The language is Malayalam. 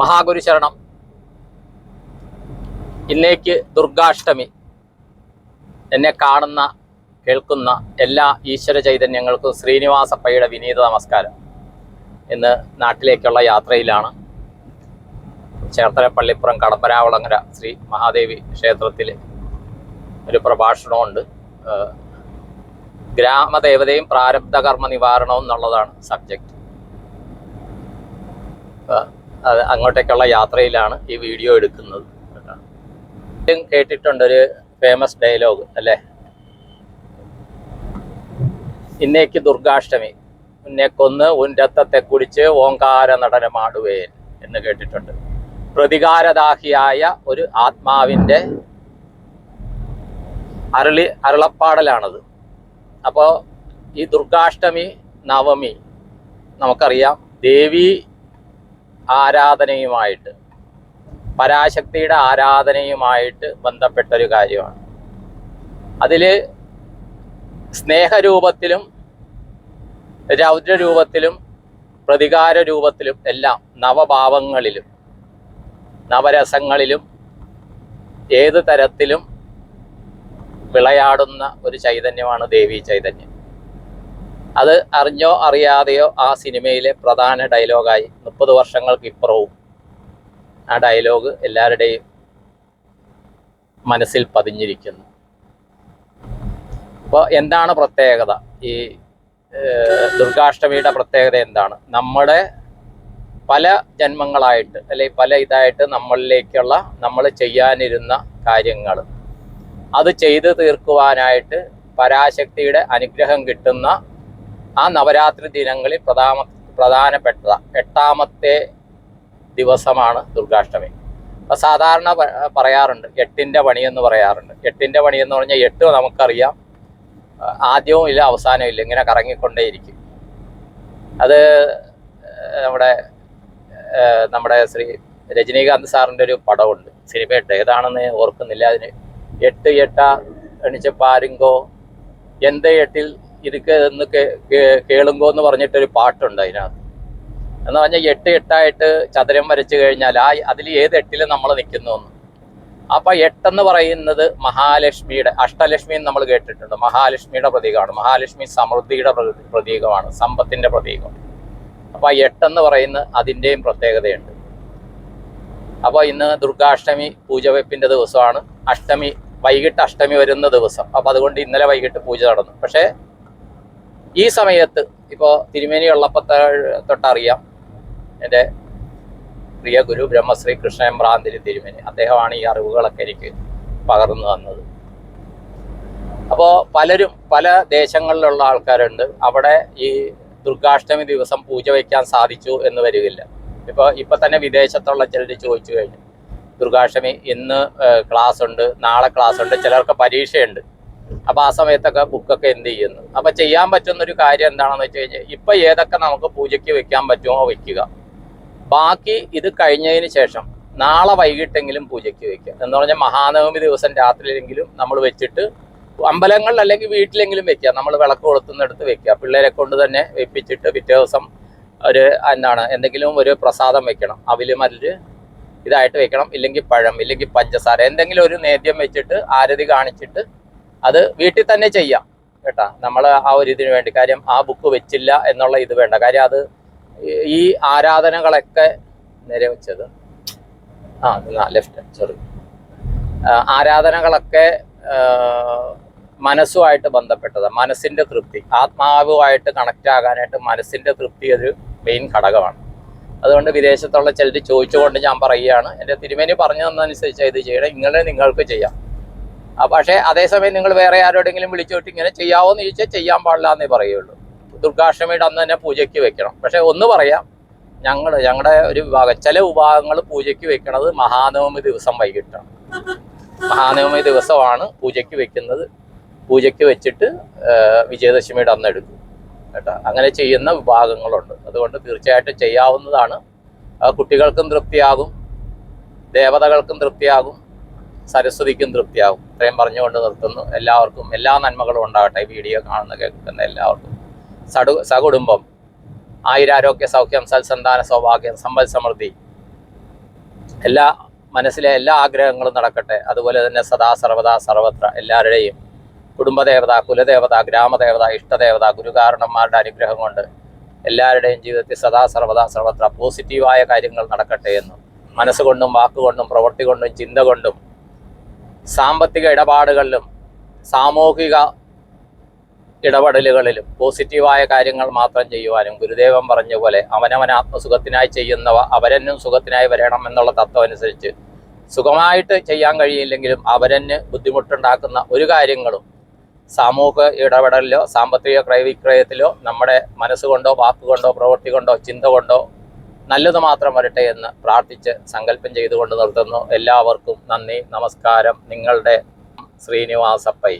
മഹാഗുരു ശരണം ഇന്നേക്ക് ദുർഗാഷ്ടമി. എന്നെ കാണുന്ന കേൾക്കുന്ന എല്ലാ ഈശ്വര ചൈതന്യങ്ങൾക്കും ശ്രീനിവാസപ്പയുടെ വിനീത നമസ്കാരം. ഇന്ന് നാട്ടിലേക്കുള്ള യാത്രയിലാണ്. ചേർത്തല പള്ളിപ്പുറം കടമ്പരാവളങ്ങര ശ്രീ മഹാദേവി ക്ഷേത്രത്തിൽ ഒരു പ്രഭാഷണമുണ്ട്. ഗ്രാമദേവതയും പ്രാരബ്ധ കർമ്മ നിവാരണവും എന്നുള്ളതാണ് സബ്ജക്റ്റ് അങ്ങോട്ടേക്കുള്ള യാത്രയിലാണ് ഈ വീഡിയോ എടുക്കുന്നത്. കേട്ടിട്ടുണ്ട് ഒരു ഫേമസ് ഡയലോഗ് അല്ലേ? ഇന്നേക്ക് ദുർഗാഷ്ടമി. ഉന്നെ കൊന്ന് ഉൻ രക്തത്തെ കുടിച്ച് ഓങ്കാര നടനമാടുവേൻ എന്ന് കേട്ടിട്ടുണ്ട്. പ്രതികാരദാഹിയായ ഒരു ആത്മാവിന്റെ അരളി അരുളപ്പാടലാണത്. അപ്പോൾ ഈ ദുർഗാഷ്ടമി നവമി നമുക്കറിയാം. ദേവി ആരാധനയുമായിട്ട് പരാശക്തിയുടെ ആരാധനയുമായിട്ട് ബന്ധപ്പെട്ടൊരു കാര്യമാണ്. അതിൽ സ്നേഹരൂപത്തിലും രൗദ്രരൂപത്തിലും പ്രതികാര രൂപത്തിലും എല്ലാം നവഭാവങ്ങളിലും നവരസങ്ങളിലും ഏത് തരത്തിലും വിളയാടുന്ന ഒരു ചൈതന്യമാണ് ദേവി ചൈതന്യം. അത് അറിഞ്ഞോ അറിയാതെയോ ആ സിനിമയിലെ പ്രധാന ഡയലോഗായി മുപ്പത് വർഷങ്ങൾക്ക് ഇപ്പുറവും ആ ഡയലോഗ് എല്ലാവരുടെയും മനസ്സിൽ പതിഞ്ഞിരിക്കുന്നു. അപ്പോൾ എന്താണ് പ്രത്യേകത? ഈ ദുർഗാഷ്ടമിയുടെ പ്രത്യേകത എന്താണ്? നമ്മുടെ പല ജന്മങ്ങളായിട്ട് അല്ലെങ്കിൽ പല ഇതായിട്ട് നമ്മളിലേക്കുള്ള നമ്മൾ ചെയ്യാനിരുന്ന കാര്യങ്ങൾ അത് ചെയ്തു തീർക്കുവാനായിട്ട് പരാശക്തിയുടെ അനുഗ്രഹം കിട്ടുന്ന ആ നവരാത്രി ദിനങ്ങളിൽ പ്രധാന പ്രധാനപ്പെട്ട എട്ടാമത്തെ ദിവസമാണ് ദുർഗാഷ്ടമി. സാധാരണ പറയാറുണ്ട് എട്ടിന്റെ പണി എന്ന് പറയാറുണ്ട്. എട്ടിന്റെ പണി എന്ന് പറഞ്ഞാൽ എട്ട് നമുക്കറിയാം. ആദ്യവും ഇല്ല അവസാനവും ഇല്ല ഇങ്ങനെ കറങ്ങിക്കൊണ്ടേയിരിക്കും. അത് നമ്മുടെ നമ്മുടെ ശ്രീ രജനീകാന്ത് സാറിന്റെ ഒരു പടമുണ്ട്. സിനിമയിട്ട് ഏതാണെന്ന് ഓർക്കുന്നില്ല അതിന്. എട്ട് എട്ട എണിച്ച പാരുങ്കോ എന്ത് എട്ടിൽ ഇരിക്ക് എന്ന് കേളുങ്കോ എന്ന് പറഞ്ഞിട്ടൊരു പാട്ടുണ്ട് അതിനകത്ത്. എന്ന് പറഞ്ഞാൽ എട്ട് എട്ടായിട്ട് ചതുരം വരച്ചു കഴിഞ്ഞാൽ ആ അതിൽ ഏത് എട്ടിൽ നമ്മൾ നിൽക്കുന്നു എന്ന്. അപ്പൊ എട്ടെന്ന് പറയുന്നത് മഹാലക്ഷ്മിയുടെ അഷ്ടലക്ഷ്മി എന്ന് നമ്മൾ കേട്ടിട്ടുണ്ട്. മഹാലക്ഷ്മിയുടെ പ്രതീകമാണ്. മഹാലക്ഷ്മി സമൃദ്ധിയുടെ പ്ര- പ്രതീകമാണ്. സമ്പത്തിന്റെ പ്രതീകമാണ് അപ്പൊ ആ എട്ടെന്ന് പറയുന്ന അതിന്റെയും പ്രത്യേകതയുണ്ട്. അപ്പോൾ ഇന്ന് ദുർഗാഷ്ടമി പൂജവെപ്പിന്റെ ദിവസമാണ്. അഷ്ടമി വൈകിട്ട് അഷ്ടമി വരുന്ന ദിവസം. അപ്പൊ അതുകൊണ്ട് ഇന്നലെ വൈകിട്ട് പൂജ നടന്നു. പക്ഷേ ഈ സമയത്ത് ഇപ്പോൾ തിരുമേനി ഉള്ളപ്പോൾ തൊട്ടറിയാം. എന്റെ പ്രിയ ഗുരു ബ്രഹ്മശ്രീ കൃഷ്ണൻ ഭ്രാന്തിരി തിരുമേനി. അദ്ദേഹമാണ് ഈ അറിവുകളൊക്കെ എനിക്ക് പകർന്നു തന്നത്. അപ്പോൾ പലരും പല ദേശങ്ങളിലുള്ള ആൾക്കാരുണ്ട്. അവിടെ ഈ ദുർഗാഷ്ടമി ദിവസം പൂജ വയ്ക്കാൻ സാധിച്ചു എന്ന് വരികയില്ല ഇപ്പോൾ ഇപ്പൊ തന്നെ വിദേശത്തുള്ള ചിലർ ചോദിച്ചു കഴിഞ്ഞു. ദുർഗാഷ്ടമി ഇന്ന് ക്ലാസ് ഉണ്ട് നാളെ ക്ലാസ് ഉണ്ട് ചിലർക്ക് പരീക്ഷയുണ്ട്. അപ്പൊ ആ സമയത്തൊക്കെ ബുക്കൊക്കെ എന്ത് ചെയ്യുന്നു? അപ്പൊ ചെയ്യാൻ പറ്റുന്ന ഒരു കാര്യം എന്താണെന്ന് വെച്ച് കഴിഞ്ഞാൽ ഇപ്പൊ ഏതൊക്കെ നമുക്ക് പൂജയ്ക്ക് വെക്കാൻ പറ്റുമോ വെക്കുക. ബാക്കി ഇത് കഴിഞ്ഞതിന് ശേഷം നാളെ വൈകിട്ടെങ്കിലും പൂജയ്ക്ക് വെക്കുക. എന്ന് പറഞ്ഞാൽ മഹാനവമി ദിവസം രാത്രിയിലെങ്കിലും നമ്മൾ വെച്ചിട്ട് അമ്പലങ്ങളിൽ അല്ലെങ്കിൽ വീട്ടിലെങ്കിലും വെക്കുക. നമ്മൾ വിളക്ക് കൊളുത്തുന്നിടത്ത് വെക്കുക. പിള്ളേരെ കൊണ്ട് തന്നെ വെപ്പിച്ചിട്ട് പിറ്റേ ദിവസം ഒരു എന്താണ് എന്തെങ്കിലും ഒരു പ്രസാദം വെക്കണം. അവിൽ മല്ല് ഇതായിട്ട് വെക്കണം. ഇല്ലെങ്കിൽ പഴം ഇല്ലെങ്കിൽ പഞ്ചസാര എന്തെങ്കിലും ഒരു നേദ്യം വെച്ചിട്ട് ആരതി കാണിച്ചിട്ട് അത് വീട്ടിൽ തന്നെ ചെയ്യാം കേട്ടാ. നമ്മൾ ആ ഒരു ഇതിന് വേണ്ടി. കാര്യം ആ ബുക്ക് വെച്ചില്ല എന്നുള്ള ഇത് വേണ്ട. കാര്യം അത് ഈ- ആരാധനകളൊക്കെ നേരെ വെച്ചത് ആ ലെഫ്റ്റ് സോറി ആരാധനകളൊക്കെ മനസ്സുമായിട്ട് ബന്ധപ്പെട്ടത്. മനസ്സിന്റെ തൃപ്തി. ആത്മാവുമായിട്ട് കണക്റ്റ് ആകാനായിട്ട് മനസ്സിന്റെ തൃപ്തി ഒരു മെയിൻ ഘടകമാണ്. അതുകൊണ്ട് വിദേശത്തുള്ള ചിലർ ചോദിച്ചുകൊണ്ട് ഞാൻ പറയുകയാണ്. എന്റെ തിരുമേനി പറഞ്ഞു തന്നതനുസരിച്ച് ഇത് ചെയ്യണം. ഇങ്ങനെ നിങ്ങൾക്ക് ചെയ്യാം. പക്ഷേ അതേസമയം നിങ്ങൾ വേറെ ആരോടെങ്കിലും വിളിച്ചോട്ട് ഇങ്ങനെ ചെയ്യാവോന്ന് ചോദിച്ചാൽ ചെയ്യാൻ പാടില്ല എന്നേ പറയുള്ളൂ. ദുർഗാഷ്ടമിയുടെ അന്ന് തന്നെ പൂജയ്ക്ക് വെക്കണം. പക്ഷെ ഒന്ന് പറയാം. ഞങ്ങൾ ഞങ്ങളുടെ ഒരു വിഭാഗം ചില വിഭാഗങ്ങൾ പൂജയ്ക്ക് വെക്കണത് മഹാനവമി ദിവസം വൈകിട്ടാണ്. മഹാനവമി ദിവസമാണ് പൂജയ്ക്ക് വെക്കുന്നത്. പൂജയ്ക്ക് വെച്ചിട്ട് വിജയദശമിയുടെ അന്ന് എടുക്കും. കേട്ടോ? അങ്ങനെ ചെയ്യുന്ന വിഭാഗങ്ങളുണ്ട്. അതുകൊണ്ട് തീർച്ചയായിട്ടും ചെയ്യാവുന്നതാണ്. കുട്ടികൾക്കും തൃപ്തിയാകും. ദേവതകൾക്കും തൃപ്തിയാകും. സരസ്വതിക്കും തൃപ്തിയാകും ഇത്രയും പറഞ്ഞുകൊണ്ട് നിർത്തുന്നു. എല്ലാവർക്കും എല്ലാ നന്മകളും ഉണ്ടാകട്ടെ. വീഡിയോ കാണുന്ന കേൾക്കുന്ന എല്ലാവർക്കും. സടു സകുടുംബം ആയിരാരോഗ്യ സൗഖ്യം സൽസന്താന സൗഭാഗ്യം സമ്പൽ സമൃദ്ധി എല്ലാ മനസ്സിലെ എല്ലാ ആഗ്രഹങ്ങളും നടക്കട്ടെ. അതുപോലെ തന്നെ സദാ സർവദാ സർവത്ര എല്ലാവരുടെയും കുടുംബദേവത കുലദേവത ഗ്രാമദേവത ഇഷ്ടദേവത ഗുരുകാരണന്മാരുടെ അനുഗ്രഹം കൊണ്ട് എല്ലാവരുടെയും ജീവിതത്തിൽ സദാ സർവദാ സർവത്ര പോസിറ്റീവായ കാര്യങ്ങൾ നടക്കട്ടെ എന്നും മനസ്സുകൊണ്ടും വാക്കുകൊണ്ടും പ്രവൃത്തി കൊണ്ടും ചിന്ത കൊണ്ടും സാമ്പത്തിക ഇടപാടുകളിലും സാമൂഹിക ഇടപെടലുകളിലും പോസിറ്റീവായ കാര്യങ്ങൾ മാത്രം ചെയ്യുവാനും ഗുരുദേവൻ പറഞ്ഞ പോലെ അവനവൻ ആത്മസുഖത്തിനായി ചെയ്യുന്നവ അവരെന്നും സുഖത്തിനായി വരണം എന്നുള്ള തത്വം അനുസരിച്ച് സുഖമായിട്ട് ചെയ്യാൻ കഴിയില്ലെങ്കിലും അവരന് ബുദ്ധിമുട്ടുണ്ടാക്കുന്ന ഒരു കാര്യങ്ങളും സാമൂഹിക ഇടപെടലിലോ സാമ്പത്തിക ക്രയവിക്രയത്തിലോ നമ്മുടെ മനസ്സുകൊണ്ടോ വാക്കുകൊണ്ടോ പ്രവൃത്തി കൊണ്ടോ ചിന്ത കൊണ്ടോ നല്ലത് മാത്രം വരട്ടെ എന്ന് പ്രാർത്ഥിച്ച് സങ്കല്പം ചെയ്തുകൊണ്ട് നിർത്തുന്നു. എല്ലാവർക്കും നന്ദി നമസ്കാരം. നിങ്ങളുടെ ശ്രീനിവാസപ്പൈ.